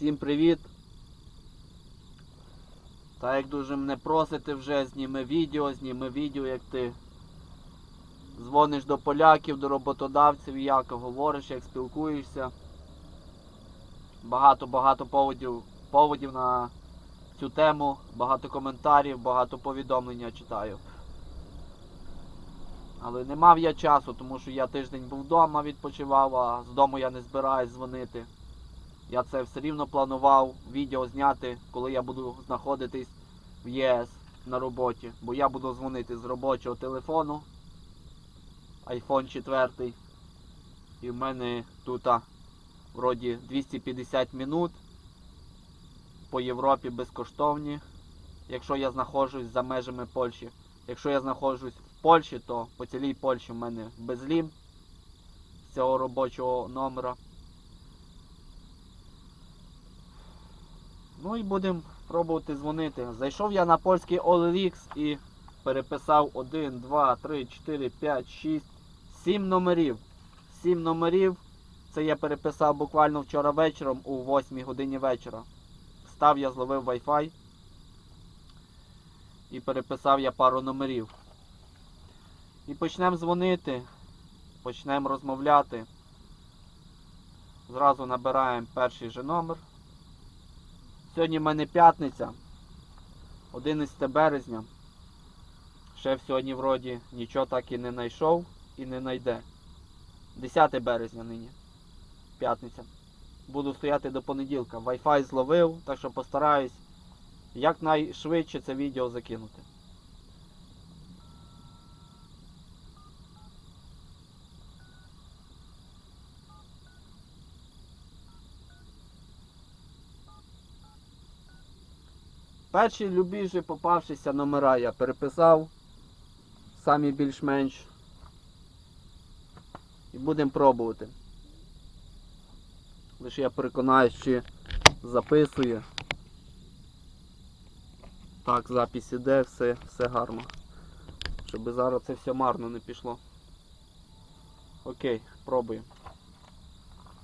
Всім привіт! Та як дуже мене просите вже, зніми відео, зніми відео, як ти дзвониш до поляків, до роботодавців, як говориш, як спілкуєшся. Багато-багато поводів, поводів на цю тему, багато коментарів, багато повідомлень читаю. Але не мав я часу, тому що я тиждень був вдома, відпочивав, а з дому я не збираюсь дзвонити. Я це все рівно планував відео зняти, коли я буду знаходитись в ЄС на роботі. Бо я буду дзвонити з робочого телефону. iPhone 4. І в мене тут вроді 250 минут по Європі безкоштовні. Якщо я знаходжусь за межами Польщі. Якщо я знаходжусь в Польщі, то по цілій Польщі в мене безлім з цього робочого номера. Ну і будемо пробувати дзвонити. Зайшов я на польський OLX і переписав 1, 2, 3, 4, 5, 6, 7 номерів. 7 номерів. Це я переписав буквально вчора вечором у 8 годині вечора. Став я зловив Wi-Fi і переписав я пару номерів. І почнемо дзвонити, почнемо розмовляти. Зразу набираємо перший же номер. Сьогодні в мене п'ятниця, 11 березня. Шеф сьогодні вроді нічого так і не знайшов і не знайде. 10 березня нині. П'ятниця. Буду стояти до понеділка. Wi-Fi зловив, так що постараюсь якнайшвидше це відео закинути. Перші любіші попавшися номера я переписав. Самі більш-менш. І будемо пробувати. Лише я переконаюсь, чи записує. Так, запись іде, все, все гарно. Щоб зараз це все марно не пішло. Окей, пробуємо.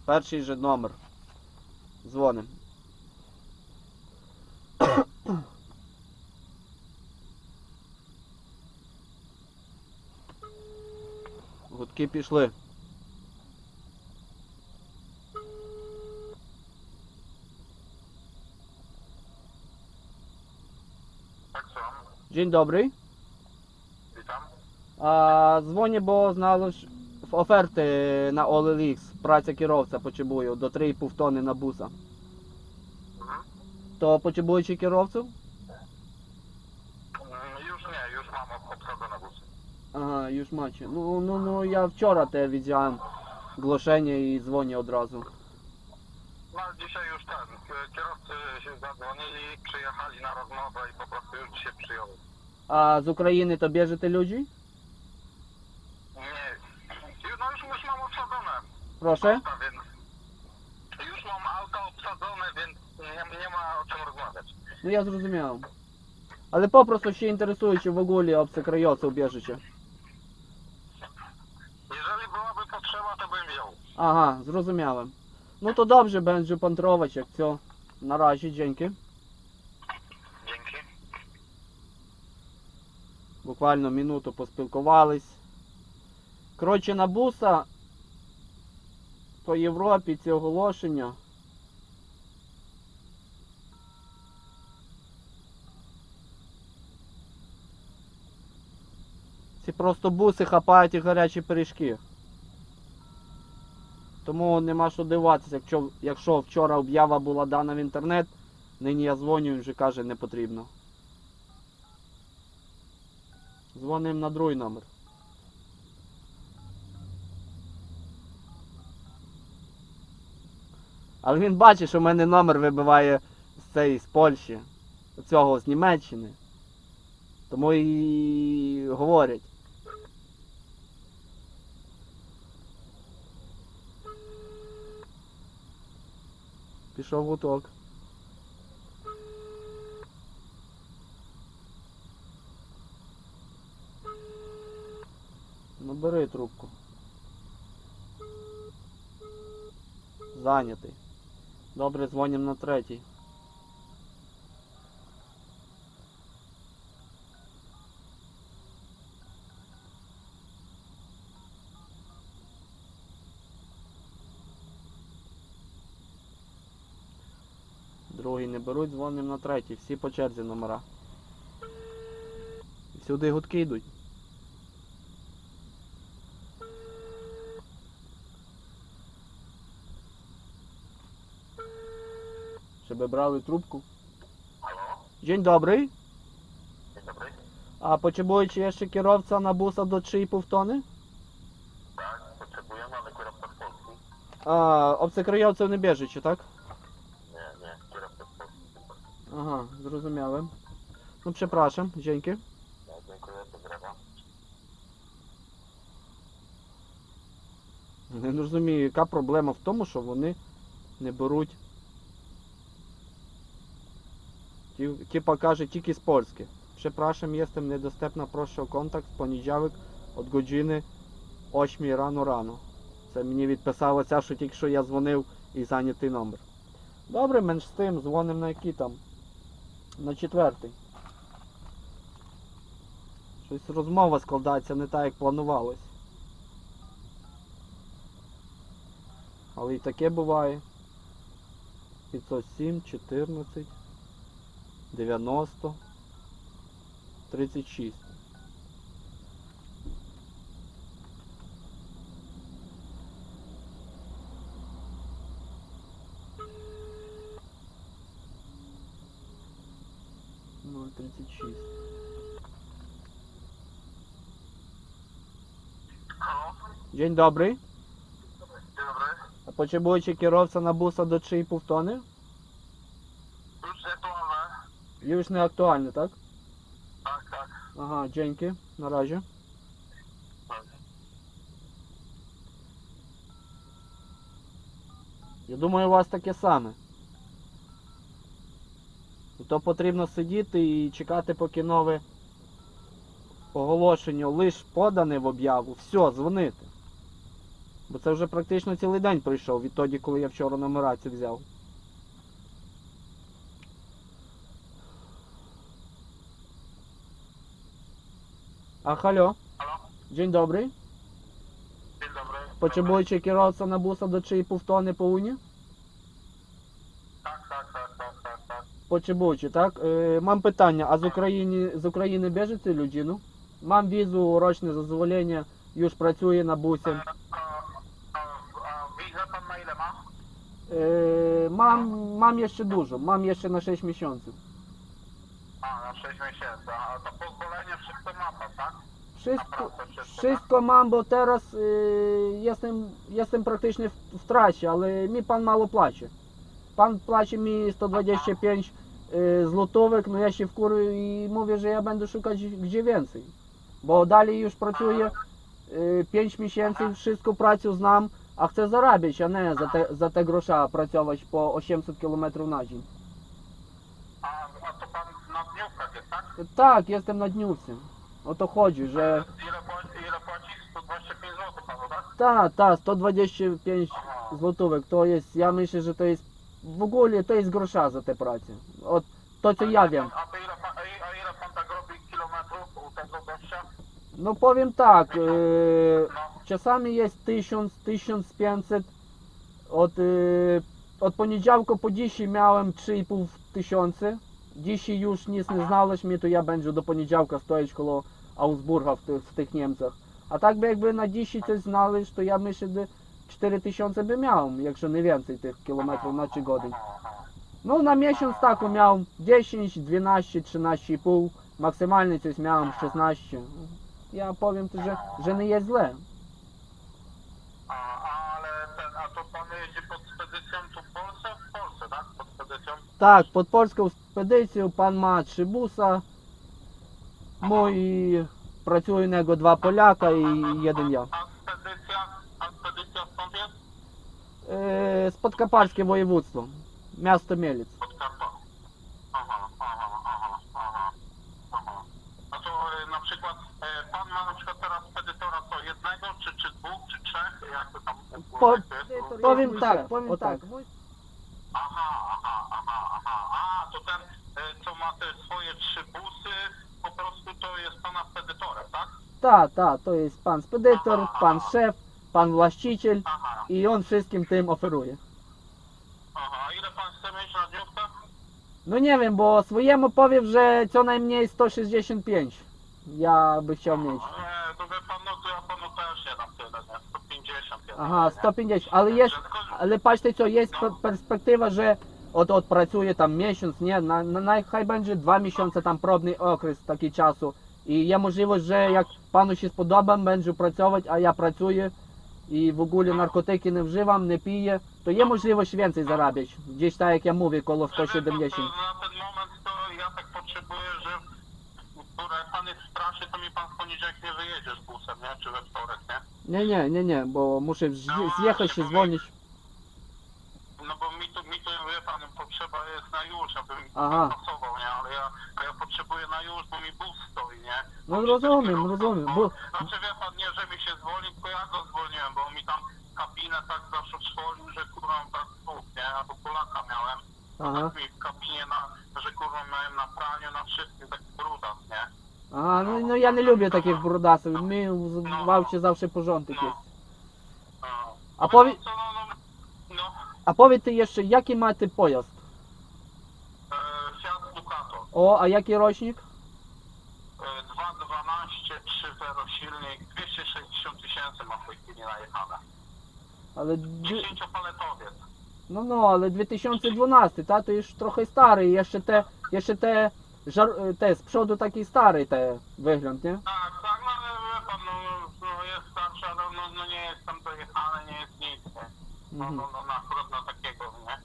Перший же номер. Дзвонимо. Гудки пішли. Dzień dobry. Witam. А, дзвоню, бо знали ж в оферти на OLX. Праця керовця потребую до 3,5 тонни на буса. Mhm. То потребуючи керовців? Mm, Już nie, już mam ob- obsadzone busy. Ага, już macie. Ну, ну, ну, я вчора те відзяв глошення і дзвоню одразу. No ale dzisiaj już ten, k- kierowcy się zadzwonili, przyjechali na rozmowę i po prostu już się przyjąły. А з України то біжите люди? Nie, ju- no już, już mam obsadzone Прошу? auta, więc już mam auta obsadzone, więc nie, nie ma o czym rozmawiać. Ну я зрозумів. Але попросту ще інтересуючи в огулі обсекрайоце убіжиче. Jeżeli Ага, зрозуміли. Ну то добре, Бенджи Пантровичек, все. Наразі, дякую. Dzięki. Буквально минуту поспілкувались. Коротше, на буса по Європі ці оголошення. Ці просто буси хапають і гарячі пиріжки. Тому нема що дивуватися, якщо, якщо вчора об'ява була дана в інтернет, нині я дзвоню, він вже каже, не потрібно. Дзвонимо на другий номер. Але він бачить, що в мене номер вибиває з цієї з Польщі, цього з Німеччини. Тому і говорять. Пішов гуток. Ну бери трубку. Зайнятий. Добре, дзвонимо на третій. Другий не беруть, дзвонимо на третій. Всі по черзі номера. Всюди гудки йдуть. Щоб брали трубку. Алло, Dzień dobry. dzień dobry. A potrzebujecie jeszcze kierowca na busa do 3,5 tony? Tak, potrzebujemy, ale kierowca z Polski. A, obcokrajowców nie bierzecie, tak? Nie, nie, kierowca z Polski. Ага, зрозуміли. Ну, przepraszam, dzięki. No, dziękuję, pozdrawiam. Не розумію, яка проблема в тому, що вони не беруть. Типа каже тільки з Польськи. Przepraszam, jestem niedostępna, proszę o kontakt w poniedziałek od godziny 8 рано рано. Це мені відписала ця, що тільки що я дзвонив і зайнятий номер. Добре, менш з тим, дзвонимо на який там. На четвертий. Щось розмова складається не так, як планувалось. Але і таке буває. 507, 14, 90, 36. Dzień dobry. dzień dobry. A potrzebujecie kierowca na busa do 3,5 tony? Już aktualne. Już nie aktualny, tak? Tak, tak. Ага, dzięki. Na razie. Я думаю, у вас таке саме. І То потрібно сидіти і чекати, поки нове оголошення лиш подане в об'яву. Все, дзвонити. Бо це вже практично цілий день пройшов відтоді, коли я вчора нумерацію взяв. Ах, алло. Halo, Dzień dobry. dzień dobry. Potrzebujecie kierowca na busa do 3,5 tony po Unii? Tak, tak, tak, tak, tak, tak. Potrzebujecie, tak? Е, Мам питання, а з України, з України біжите людину? Мам візу, рочне дозволення, już працює на бусі. Yy, mam, mam jeszcze dużo, mam jeszcze na 6 miesięcy. A, na 6 miesięcy, a to pozwolenie wszystko ma tak? Wszystko, wszystko, tak? mam, bo teraz yy, jestem, jestem praktycznie w, w trasie, ale mi pan mało płaci. Pan płaci mi 125 yy, złotówek, no ja się wkurwię i mówię, że ja będę szukać gdzie więcej. Bo dalej już pracuję yy, 5 miesięcy, wszystko pracę znam a chcę zarabiać, a nie za te, za te grosza pracować po 800 km na dzień. A, a to pan na dniówkach jest, tak? Tak, jestem na dniówce. O to chodzi, że... Ile, płaci, ile płaci? 125 zł panu, tak? Tak, tak, 125 Aha. złotówek to jest, ja myślę, że to jest w ogóle to jest grosza za tę pracę. Od to co ja wiem. A, to ile pan, a, i- a ile pan tak robi kilometrów u tego gościa? No powiem tak, e, No, Czasami jest 1000, 1500. Od, y, od poniedziałku po dzisiaj miałem 3,5 tysiące. Dzisiaj już nic nie znaleźliśmy, to ja będę do poniedziałka stoić koło Augsburga w, w tych Niemcach. A tak by jakby na dzisiaj coś znaleźć, to ja myślę, że 4000 by miałem, jakże nie więcej tych kilometrów na 3. No na miesiąc tak miałem 10, 12, 13,5, maksymalnie coś miałem 16. Ja powiem to, że, że nie jest źle. Ale ten, a to pan jeździ pod spedycją tu w Polsce? W Polsce, tak? Pod spedycją? Так, під польську експедицію пан ма три буса. Ну і працює у нього два поляка і один я. A spedycja, a spedycja skąd jest? Е, з Подкопарське воєводство, місто Мелець. Pod jednego, czy, czy dwóch, czy trzech, jak to tam po, Powiem tak, powiem tak. Mój... Tak. Aha, aha, aha, aha. A, to ten, e, co ma te swoje trzy busy, po prostu to jest pana spedytorem, tak? Tak, tak, to jest pan spedytor, Aha. pan szef, pan właściciel Aha, i on wszystkim tym oferuje. aha. Ile pan chce mieć na? No nie wiem, bo swojemu powiem, że co najmniej 165 ja by chciał mieć. Ale, to wie pan, no, 150 jeden, Aha, nie? 150, ale jest, Tylko- ale patrzcie co, jest pe- perspektywa, że od, odpracuje tam miesiąc, nie, na, na, najchaj będzie dwa miesiące tam probny okres taki czasu i є можливість, że jak panu się spodoba, będzie pracować, a ja pracuję i w ogóle narkotyki nie wżywam, nie piję, to є możliwość więcej zarabiać, gdzieś tak jak ja mówię, koło Wie pan, 170. to Na ten moment to ja tak potrzebuję, że które jak pan jest w trasie, to mi pan w poniedziałek nie wyjedzie z busem, nie? Czy we wtorek, nie? Nie, nie, nie, nie, bo muszę zje- zjechać się, zwolnić. No bo mi tu, mi tu wie pan, potrzeba jest na już, aby mi Aha. pasował, nie? Ale ja, a ja potrzebuję na już, bo mi bus stoi, nie? No rozumiem, rozumiem, bo- Znaczy wie pan, nie, że mi się zwolni, tylko ja go zwolniłem, bo mi tam kabinę tak zawsze szkolił, że kurwa tak słów, nie? Albo Polaka miałem, Aha, tak mi aucie zawsze porządek jest. No. A Wie powie, pan co, no, no, no, a powiedz jeszcze, jaki macie pojazd? e, Fiat Ducato. O, a jaki rocznik? E, 212, 3.0 silnik, 260 tysięcy ma w tej chwili najechane. Ale, dwie- 10-paletowiec. no no, ale 2012, ta, to już trochę stary, jeszcze te, jeszcze te, żar, te z przodu taki stary te wygląd, nie? Tak, tak, no ale wie pan, no, no jest starszy, ale no, no nie jest tam dojechany, nie jest nic, nie? No, Mhm. no, no na, akurat na takiego, nie?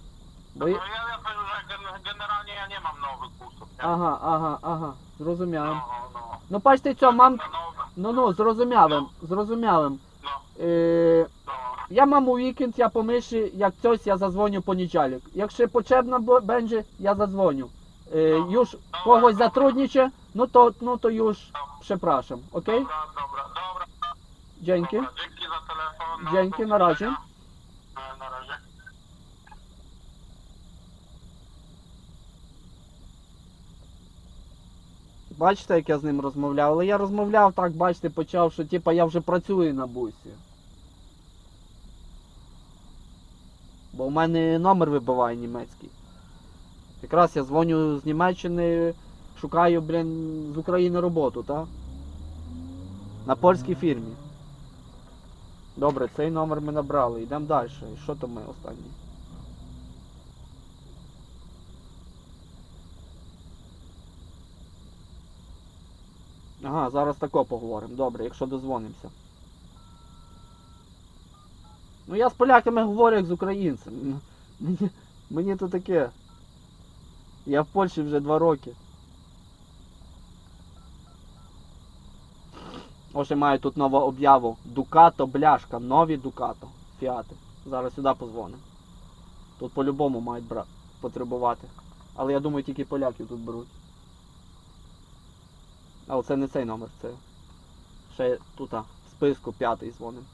Bo No je, ja, ja powiem, że gen, generalnie ja nie mam nowych busów, nie? aha, aha, aha, zrozumiałem. No, no, No patrzcie co, mam, no, nowe, no no, zrozumiałem, zrozumiałem. no, Yy, no. Ja mam у weekend, я помишу, як coś, я зазвоню понеділок. Якщо потрібно бу- będzie, я зазвоню. Е, już когось затрудниче, ну то, ну то już przepraszam, okej? Dobra, dobra, dobra. Dzięki. Dobra, dzięki za telefon. no, Dzięki, na razie. Na razie. Бачите, як я з ним розмовляв, але я розмовляв так, бачите, почав, що типа я вже працюю на бусі. Бо в мене номер вибиває німецький. Якраз я дзвоню з Німеччини, шукаю, блін, з України роботу, так? На польській фірмі. Добре, цей номер ми набрали. Йдемо далі. І Що то ми останні? Ага, зараз тако поговоримо. Добре, якщо дозвонимося. Ну я з поляками говорю як з українцями. Ну, Мені, мені то таке. Я в Польщі вже два роки. Ось я маю тут нову об'яву. Дукато, бляшка, нові Дукато. Фіати. Зараз сюди позвонимо. Тут по-любому мають бра... потребувати. Але я думаю, тільки поляків тут беруть. Але це не цей номер, це ще тут в списку п'ятий дзвоним.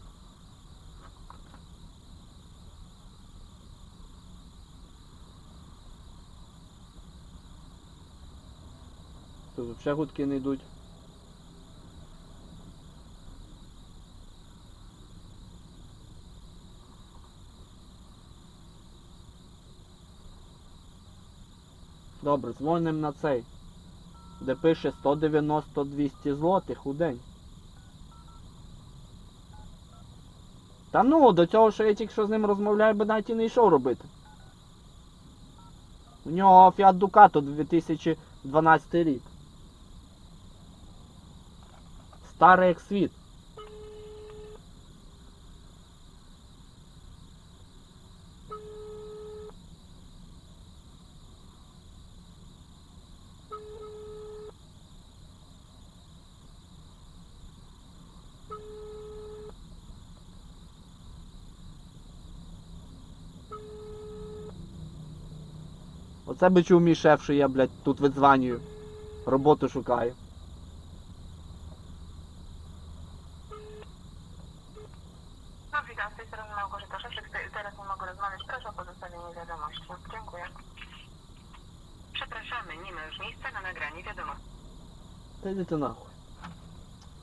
Тут взагалі гудки не йдуть. Добре, дзвонимо на цей де пише 190-200 злотих у день. Та ну, до цього, що я тільки що з ним розмовляю, би навіть і не йшов робити. У нього Fiat Ducato 2012 рік. Старий як світ. Оце би чув мій шеф, що я, блядь, тут видзванюю. Роботу шукаю. No witam, z tej strony Małgorzata Szewczyk, te- teraz nie mogę rozmawiać, proszę o pozostawienie nagraniu wiadomości. Dziękuję. Przepraszamy, nie ma już miejsca na nagranie wiadomości. Та йдете нахуй.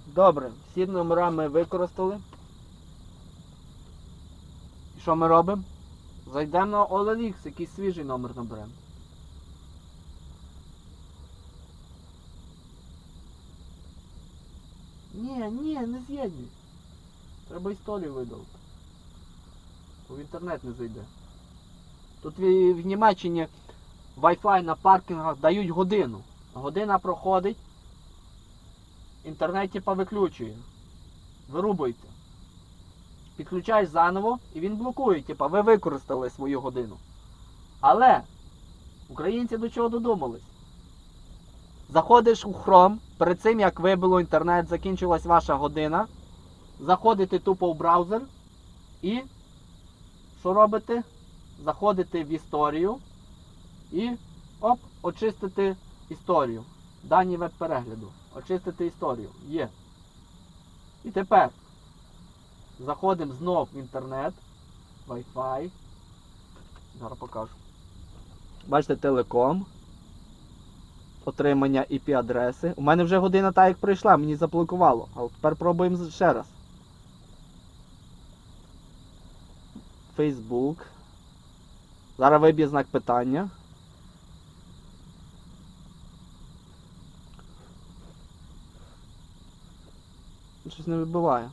Добре, всі номера ми використали. І що ми робимо? Зайдемо на OLX, якийсь свіжий номер наберемо. Ні, ні, не з'єднуй. Треба історію видалити. Бо в інтернет не зайде. Тут в, Німеччині Wi-Fi на паркінгах дають годину. Година проходить, інтернет типа виключує. Вирубується. Підключаєш заново і він блокує, типа ви використали свою годину. Але українці до чого додумались? Заходиш у Chrome, перед цим як вибило інтернет, закінчилась ваша година. Заходите тупо в браузер і що робите? Заходите в історію і оп, очистити історію. Дані веб-перегляду. Очистити історію. Є. І тепер заходимо знов в інтернет. Wi-Fi. Зараз покажу. Бачите, телеком. Отримання IP-адреси. У мене вже година та як прийшла, мені заблокувало. А от тепер пробуємо ще раз. Facebook. Зараз виб'є знак питання. Щось не вибиває.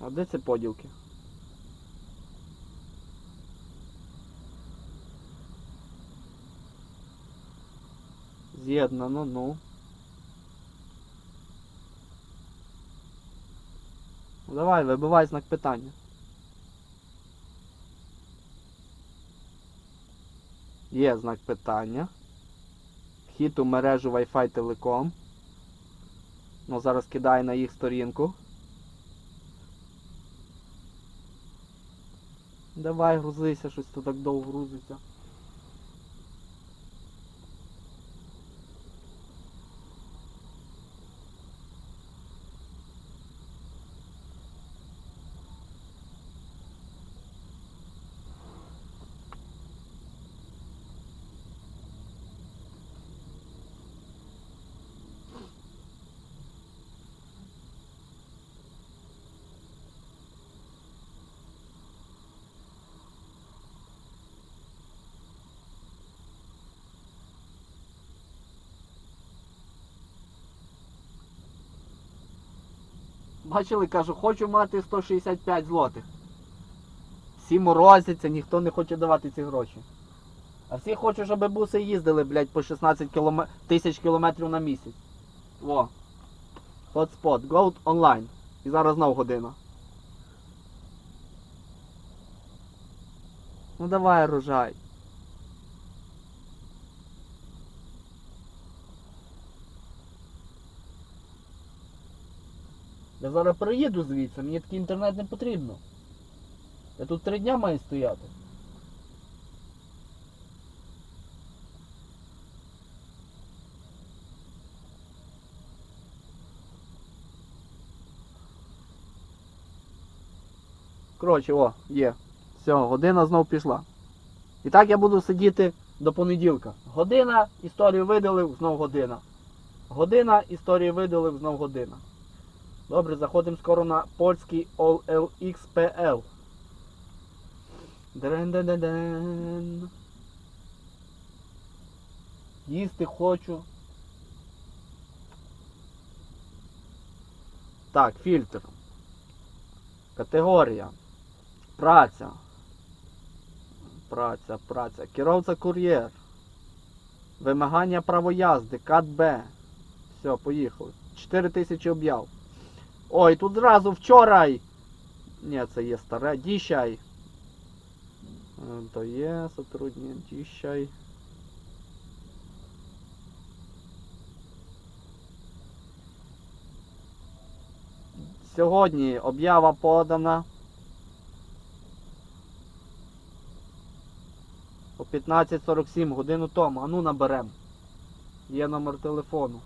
А де це поділки? З'єднано, ну. Давай, вибивай знак питання. Є знак питання. Вхід у мережу Wi-Fi Telecom. Ну, зараз кидає на їх сторінку. Давай грузися, щось тут так довго грузиться. Бачили, кажу, хочу мати 165 злотих. Всі морозяться, ніхто не хоче давати ці гроші. А всі хочуть, щоб буси їздили, блядь, по 16 кілом... тисяч кілометрів на місяць. Во. Hotspot. Go online. І зараз знов година. Ну давай, рожай. Я зараз приїду звідси, мені такий інтернет не потрібно. Я тут три дня маю стояти. Коротше, о, є. Все, година знов пішла. І так я буду сидіти до понеділка. Година, історію видалив, знов година. Година, історію видалив, знов година. Добре, заходимо скоро на польський OLXPL. Дрен-ден-ден-ден. Їсти хочу. Так, фільтр. Категорія. Праця. Праця, праця. Керовця кур'єр. Вимагання правоязди. КАТ Б. Все, поїхали. 4000 об'яв. Ой, тут зразу вчорай. Ні, це є старе. Діщай. Е, То є сотрудник. Діщай. Сьогодні об'ява подана. О 15.47 годину тому. А ну наберем. Є номер телефону.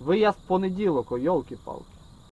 Виїзд понеділок, о, йолки-палки.